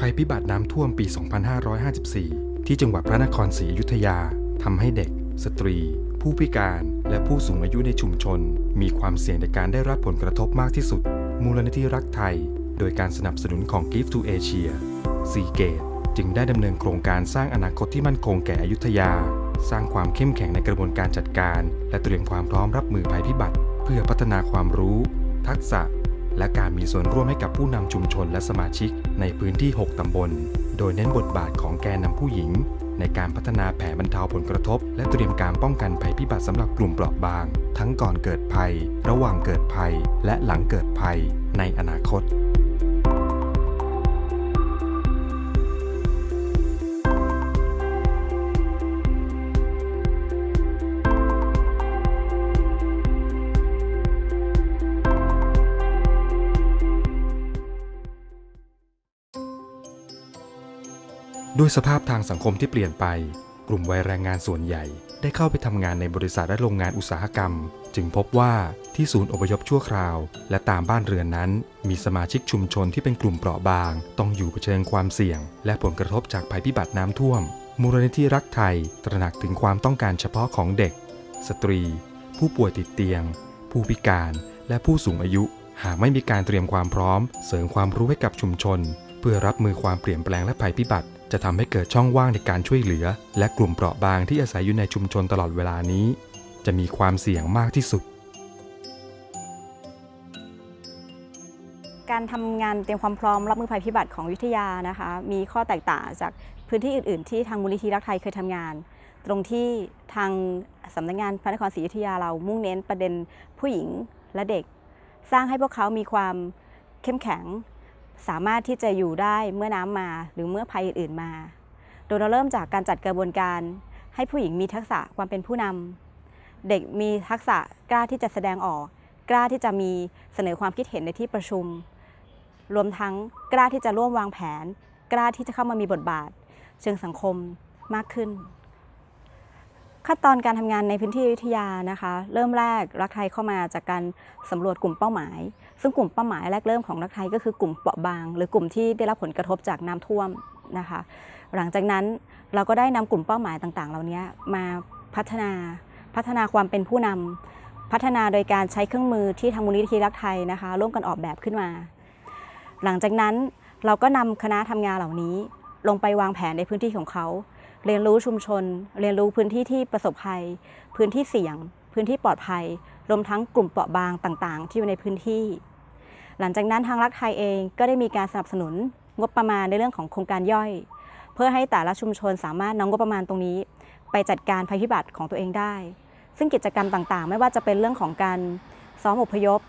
ภัยพิบัติน้ำท่วมปี 2554 ที่จังหวัดพระนครศรีอยุธยาทำให้เด็ก สตรี ผู้พิการและผู้สูงอายุในชุมชน มีความเสี่ยงในการได้รับผลกระทบมากที่สุด มูลนิธิรักไทย โดยการสนับสนุนของ Gift to Asia ซีเกตจึงได้ดำเนินโครงการสร้างอนาคตที่มั่นคงแก่อยุธยา สร้างความเข้มแข็งในกระบวนการจัดการ และเตรียมความพร้อมรับมือภัยพิบัติ เพื่อพัฒนาความรู้ ทักษะ และการมีส่วนร่วมให้กับผู้นำชุมชนและสมาชิกในพื้นที่ 6 ตำบล โดยเน้นบทบาทของแกนนำผู้หญิง ในการพัฒนาแผนบรรเทาผลกระทบ และเตรียมการป้องกันภัยพิบัติสำหรับกลุ่มเปราะบาง ทั้งก่อนเกิดภัย ระหว่างเกิดภัย และหลังเกิดภัย ในอนาคต ด้วยสภาพทางสังคมที่เปลี่ยนไป กลุ่มวัยแรงงานส่วนใหญ่ได้เข้าไปทำงานในบริษัทและโรงงานอุตสาหกรรม จึงพบว่าที่ศูนย์อพยพชั่วคราว และตามบ้านเรือนนั้น มีสมาชิกชุมชนที่เป็นกลุ่มเปราะบาง ต้องอยู่เผชิญความเสี่ยง และผลกระทบจากภัยพิบัติน้ำท่วม มูลนิธิรักไทย ตระหนักถึงความต้องการเฉพาะของเด็ก สตรี ผู้ป่วยติดเตียง ผู้พิการ และผู้สูงอายุ หากไม่มีการเตรียมความพร้อม เสริมความรู้ให้กับชุมชน เพื่อรับมือความเปลี่ยนแปลงและภัยพิบัติ จะทำให้เกิดช่องว่างในการช่วยเหลือ และกลุ่มเปราะบางที่อาศัยอยู่ในชุมชนตลอดเวลานี้ จะมีความเสี่ยงมากที่สุด การทำงานเตรียมความพร้อมรับมือภัยพิบัติของอยุทยานะคะ มีข้อแตกต่างจากพื้นที่อื่น ๆ ที่ทางมูลนิธิรักไทยเคยทำงาน ตรงที่ทางสำนักงานพระนครศรีอยุธยาเรามุ่งเน้นประเด็นผู้หญิงและเด็ก สร้างให้พวกเขามีความเข้มแข็ง สามารถที่จะอยู่ได้เมื่อน้ำมา หรือเมื่อภัยอื่นๆมา โดยเราเริ่มจากการจัดกระบวนการ ให้ผู้หญิงมีทักษะความเป็นผู้นำเด็กมีทักษะกล้าที่จะแสดงออก กล้าที่จะมีเสนอความคิดเห็นในที่ประชุม รวมทั้งกล้าที่จะร่วมวางแผน กล้าที่จะเข้ามามีบทบาท เชิงสังคมมากขึ้น ขั้นตอนการทำงานในพื้นที่อยุธยานะคะ เริ่มแรกรักไทยเข้ามาจากการสำรวจกลุ่มเป้าหมาย ซึ่งกลุ่มเป้าหมายแรกเริ่มของรักไทยก็คือกลุ่มเปราะบาง หรือกลุ่มที่ได้รับผลกระทบจากน้ำท่วมนะคะ หลังจากนั้นเราก็ได้นำกลุ่มเป้าหมายต่างๆ เหล่านี้มาพัฒนาพัฒนาความเป็นผู้นำพัฒนาโดยการใช้เครื่องมือที่ทางมูลนิธิรักไทยนะคะ ร่วมกันออกแบบขึ้นมา หลังจากนั้นเราก็นำคณะทำงานเหล่านี้ลงไปวางแผนในพื้นที่ของเขา เรียนรู้ชุมชน เรียนรู้พื้นที่ที่ประสบภัย พื้นที่เสี่ยง พื้นที่ปลอดภัย รวมทั้งกลุ่มเปราะบางต่างๆ ที่อยู่ในพื้นที่ หลังจากนั้นทางรักไทยเองก็ได้มีการสนับสนุนงบประมาณในเรื่องของโครงการย่อย เพื่อให้แต่ละชุมชนสามารถนำงบประมาณตรงนี้ ไปจัดการภัยพิบัติของตัวเองได้ ซึ่งกิจกรรมต่างๆ ไม่ว่าจะเป็นเรื่องของการซ้อมอพยพ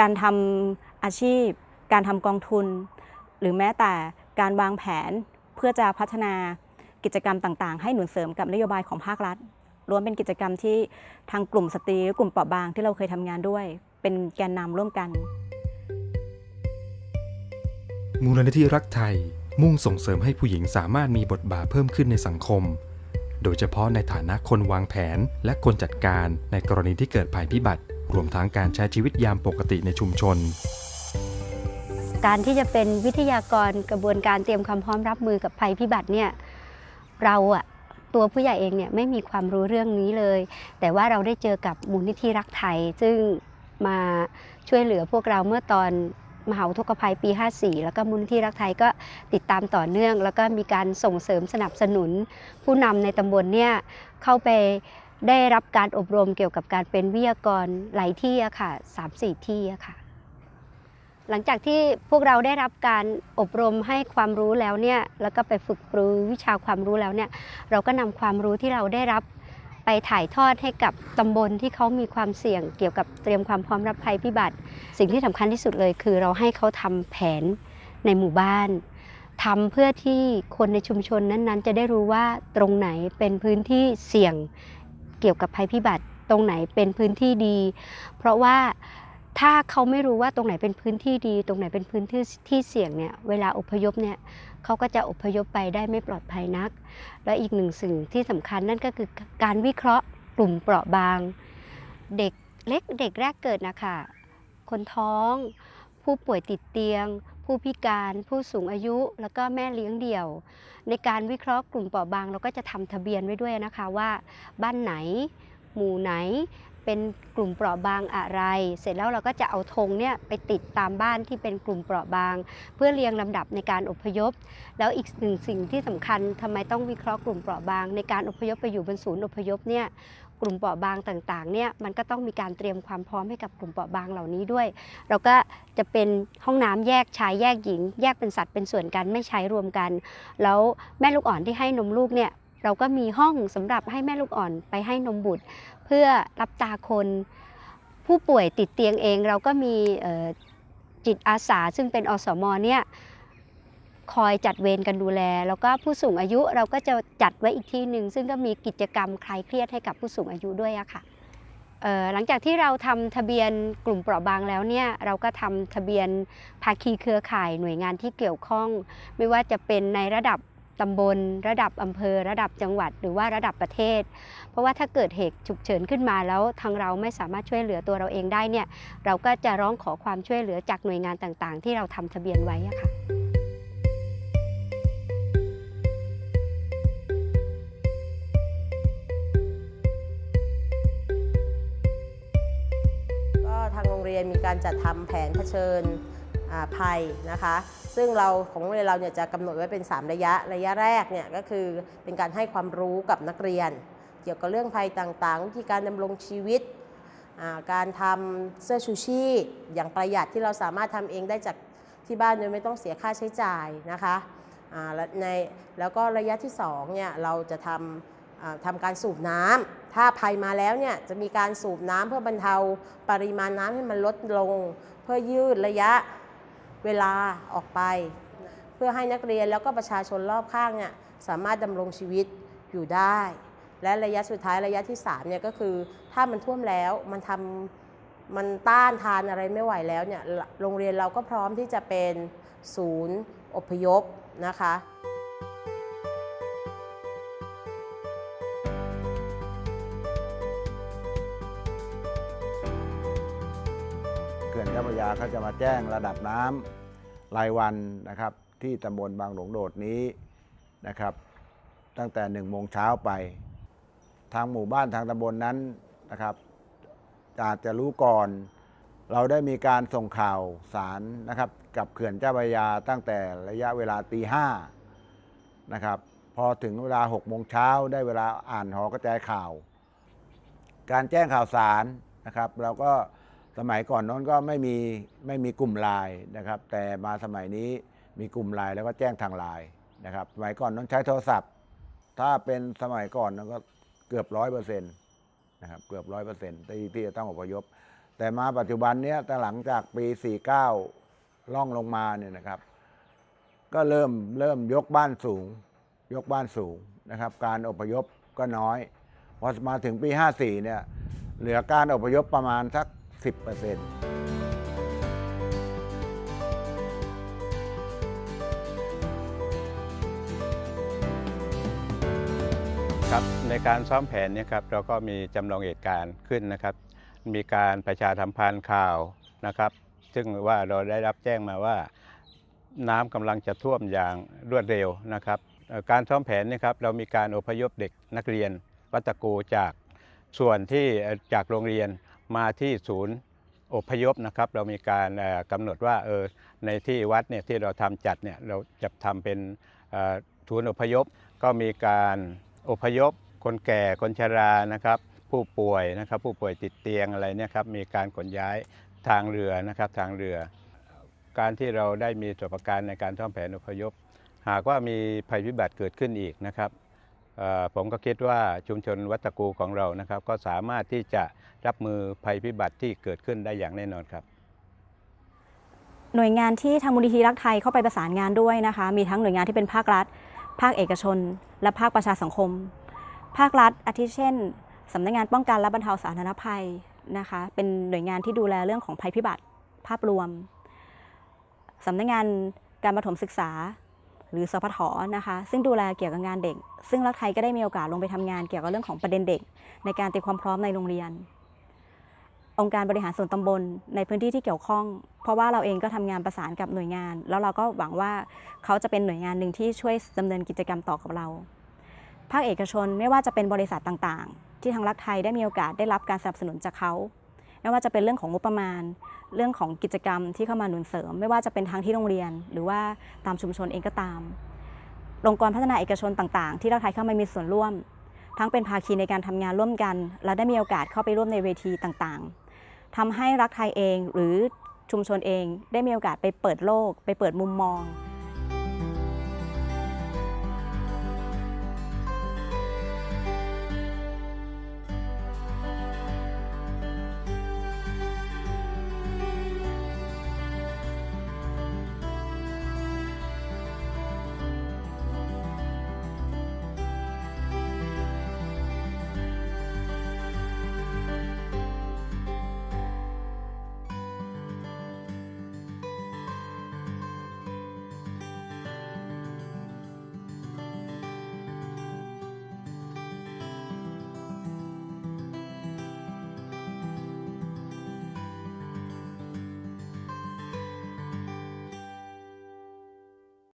การทำอาชีพ การทำกองทุน หรือแม้แต่การวางแผนเพื่อจะพัฒนา กิจกรรมต่างๆ ให้หนุนเสริมกับนโยบายของภาครัฐล้วนเป็นกิจกรรมที่ทางกลุ่มสตรีหรือกลุ่มเปราะบางที่เราเคยทำงานด้วย เป็นแกนนำร่วมกัน มูลนิธิรักไทย มุ่งส่งเสริมให้ผู้หญิงสามารถมีบทบาทเพิ่มขึ้นในสังคม โดยเฉพาะในฐานะคนวางแผนและคนจัดการในกรณีที่เกิดภัยพิบัติ รวมทั้งการใช้ชีวิตยามปกติในชุมชนการที่จะเป็นวิทยากรกระบวนการเตรียมความพร้อมรับมือกับภัยพิบัติเนี่ย เราอะตัวผู้ใหญ่เองเนี่ยไม่มีความรู้เรื่องนี้เลย แต่ว่าเราได้เจอกับมูลนิธิรักไทย ซึ่งมาช่วยเหลือพวกเราเมื่อตอนมหาอุทกภัยปี 54 แล้วก็มูลนิธิรักไทยก็ติดตามต่อเนื่อง แล้วก็มีการส่งเสริมสนับสนุน ผู้นำในตำบลเนี่ยเข้าไปได้รับการอบรมเกี่ยวกับการเป็นวิทยากรหลายที่อะค่ะ 3-4 ที่อะค่ะ หลังจากที่พวกเราได้รับการอบรมให้ความรู้แล้วเนี่ยแล้วก็ไปฝึกปรือวิชาความรู้แล้วเนี่ยเราก็นำความรู้ที่เราได้รับไปถ่ายทอดให้กับตำบลที่เขามีความเสี่ยงเกี่ยวกับเตรียมความพร้อมรับภัยพิบัติ สิ่งที่สำคัญที่สุดเลยคือเราให้เขาทำแผนในหมู่บ้านทำเพื่อที่คนในชุมชนนั้นๆ จะได้รู้ว่าตรงไหนเป็นพื้นที่เสี่ยงเกี่ยวกับภัยพิบัติ ตรงไหนเป็นพื้นที่ดี เพราะว่า ถ้าเขาไม่รู้ว่าตรงไหนเป็นพื้นที่ดี ตรงไหนเป็นพื้นที่ที่เสี่ยงเนี่ยเวลาอพยพเนี่ยเขาก็จะอพยพไปได้ไม่ปลอดภัยนัก และอีกหนึ่งสิ่งที่สำคัญนั่นก็คือการวิเคราะห์กลุ่มเปราะบาง เด็กเล็กเด็กแรกเกิดนะคะคนท้องผผู้ป่วยติดเตียง ผู้พิการ ผู้สูงอายุ แล้วก็แม่เลี้ยงเดี่ยว ในการวิเคราะห์กลุ่มเปราะบางเราก็จะทำทะเบียนไว้ด้วยนะคะว่า บ้านไหน หมู่ไหน เป็นกลุ่มเปราะบางอะไร เสร็จแล้วเราก็จะเอาธงเนี่ยไปติดตามบ้านที่เป็นกลุ่มเปราะบาง เพื่อเรียงลำดับในการอพยพ แล้วอีกหนึ่งสิ่งที่สำคัญทำไมต้องวิเคราะห์กลุ่มเปราะบาง ในการอพยพไปอยู่บนศูนย์อพยพเนี่ยกลุ่มเปราะบางต่างๆเนี่ยมันก็ต้องมีการเตรียมความพร้อมให้กับกลุ่มเปราะบางเหล่านี้ด้วย เราก็จะเป็นห้องน้ำแยกชายแยกหญิง แยกเป็นสัดเป็นส่วนกันไม่ใช้รวมกัน แล้วแม่ลูกอ่อนที่ให้นมลูกเนี่ย เราก็มีห้องสำหรับให้แม่ลูกอ่อนไปให้นมบุตร เพื่อรับตาคน ผู้ป่วยติดเตียงเอง เราก็มีจิตอาสาซึ่งเป็นอสมเนี่ยคอยจัดเวรกันดูแล แล้วก็ผู้สูงอายุเราก็จะจัดไว้อีกที่หนึ่งซึ่งก็มีกิจกรรมคลายเครียดให้กับผู้สูงอายุด้วยอะค่ะหลังจากที่เราทำทะเบียนกลุ่มเปราะบางแล้วเนี่ยเราก็ทำทะเบียนภาคีเครือข่ายหน่วยงานที่เกี่ยวข้อง ไม่ว่าจะเป็นในระดับ ตำบล ระดับอำเภอ ระดับจังหวัด หรือว่าระดับประเทศ เพราะว่าถ้าเกิดเหตุฉุกเฉินขึ้นมาแล้วทางเราไม่สามารถช่วยเหลือตัวเราเองได้เนี่ยเราก็จะร้องขอความช่วยเหลือจากหน่วยงานต่างๆ ที่เราทำทะเบียนไว้ค่ะก็ทางโรงเรียนมีการจัดทำแผนเผชิญ ภัยนะคะ ซึ่งเราของโรงเรียนเราเนี่ยจะกำหนดไว้เป็น 3 ระยะ ระยะแรกเนี่ยก็คือเป็นการให้ความรู้กับนักเรียน เกี่ยวกับเรื่องภัยต่างๆ วิธีการดำรงชีวิตอ่าการทำเสื้อชูชีพอย่างประหยัดที่เราสามารถทำเองได้จากที่บ้านโดยไม่ต้องเสียค่าใช้จ่ายนะคะอ่าในแล้วก็ระยะที่2เนี่ยเราจะทำอ่าทำการสูบน้ำถ้าภัยมาแล้วเนี่ยจะมีการสูบน้ำเพื่อบรรเทาปริมาณน้ำให้มันลดลง เพื่อยืดระยะ เวลาออกไป เพื่อให้นักเรียนแล้วก็ประชาชนรอบข้างเนี่ยสามารถดำรงชีวิตอยู่ได้ และระยะสุดท้ายระยะที่3เนี่ยก็คือถ้ามันท่วมแล้วมันทำมันต้านทานอะไรไม่ไหวแล้วเนี่ยโรงเรียนเราก็พร้อมที่จะเป็นศูนย์อพยพนะคะ ขื่อนเจ้าพระยาเขาจะมาแจ้งระดับน้ำรายวันนะครับ ที่ตำบลบางหลงโดดนี้นะครับ ตั้งแต่หนึ่งโมงเช้าไป ทางหมู่บ้านทางตำบลนั้นนะครับอาจจะรู้ก่อน เราได้มีการส่งข่าวสารนะครับ กับเขื่อนเจ้าพระยาตั้งแต่ระยะเวลาตีห้านะครับพอถึงเวลา6โมงเช้าได้เวลาอ่านหอกระจายข่าว การแจ้งข่าวสารนะครับ เราก็ สมัยก่อนนั้นก็ไม่มีไม่มีกลุ่มไลน์นะครับ แต่มาสมัยนี้มีกลุ่มไลน์แล้วก็แจ้งทางไลน์นะครับ สมัยก่อนต้องใช้โทรศัพท์ ถ้าเป็นสมัยก่อนนั้นก็เกือบร้อยเปอร์เซ็นต์นะครับเกือบร้อยเปอร์เซ็นต์ที่ที่จะต้องอพยพ แต่มาปัจจุบันเนี้ยแต่หลังจากปี 49 ล่องลงมาเนี่ยนะครับ ก็เริ่มเริ่มยกบ้านสูง ยกบ้านสูงนะครับ การอพยพก็น้อย พอมาถึงปี 54เนี่ยเหลือการอพยพประมาณสัก 10%ครับในการซ้อมแผนเนี่ยครับเราก็มีจำลองเหตุการณ์ขึ้นนะครับ มีการประชาสัมพันธ์ข่าวนะครับ ซึ่งว่าเราได้รับแจ้งมาว่า น้ำกำลังจะท่วมอย่างรวดเร็วนะครับการซ้อมแผนเนี่ยครับเรามีการอพยพเด็กนักเรียนวัตโกจากส่วนที่จากโรงเรียน มาที่ศูนย์อพยพนะครับ เรามีการเอ่อกำหนดว่าเออในที่วัดเนี่ยที่เราทำจัดเนี่ยเราจะทำเป็นเอ่อศูนย์อพยพ ก็มีการอพยพ คนแก่คนชรานะครับ ผู้ป่วยนะครับผู้ป่วยติดเตียงอะไรเนี่ยครับมีการขนย้ายทางเรือนะครับทางเรือ การที่เราได้มีประสบการณ์ในการท่องแผนอพยพ หากว่ามีภัยพิบัติเกิดขึ้นอีกนะครับ ผมก็คิดว่าชุมชนวัตกูของเรานะครับ ก็สามารถที่จะรับมือภัยพิบัติที่เกิดขึ้นได้อย่างแน่นอนครับ หน่วยงานที่ทางมูลนิธิรักไทยเข้าไปประสานงานด้วยนะคะ มีทั้งหน่วยงานที่เป็นภาครัฐ ภาคเอกชน และภาคประชาสังคม ภาครัฐอาทิเช่นสำนักงานป้องกันและบรรเทาสาธารณภัยนะคะ เป็นหน่วยงานที่ดูแลเรื่องของภัยพิบัติภาพรวมสำนักงานการปรถมศึกษา หรือสพทนะคะ ซึ่งดูแลเกี่ยวกับงานเด็ก ซึ่งรักไทยก็ได้มีโอกาสลงไปทำงานเกี่ยวกับเรื่องของประเด็นเด็ก ในการเตรียมความพร้อมในโรงเรียน องค์การบริหารส่วนตำบลในพื้นที่ที่เกี่ยวข้อง เพราะว่าเราเองก็ทำงานประสานกับหน่วยงาน แล้วเราก็หวังว่าเขาจะเป็นหน่วยงานหนึ่งที่ช่วยดำเนินกิจกรรมต่อกับเรา ภาคเอกชนไม่ว่าจะเป็นบริษัทต่างๆ ที่ทางรักไทยได้มีโอกาสได้รับการสนับสนุนจากเขา ไม่ว่าจะเป็นเรื่องของงบประมาณ เรื่องของกิจกรรมที่เข้ามาหนุนเสริม ไม่ว่าจะเป็นทางที่โรงเรียน หรือว่าตามชุมชนเองก็ตามองค์กรพัฒนาเอกชนต่าง ๆ ที่รักไทยเข้ามามีส่วนร่วม ทั้งเป็นภาคีในการทำงานร่วมกัน และได้มีโอกาสเข้าไปร่วมในเวทีต่างๆทำให้รักไทยเองหรือชุมชนเองได้มีโอกาสไปเปิดโลก ไปเปิดมุมมอง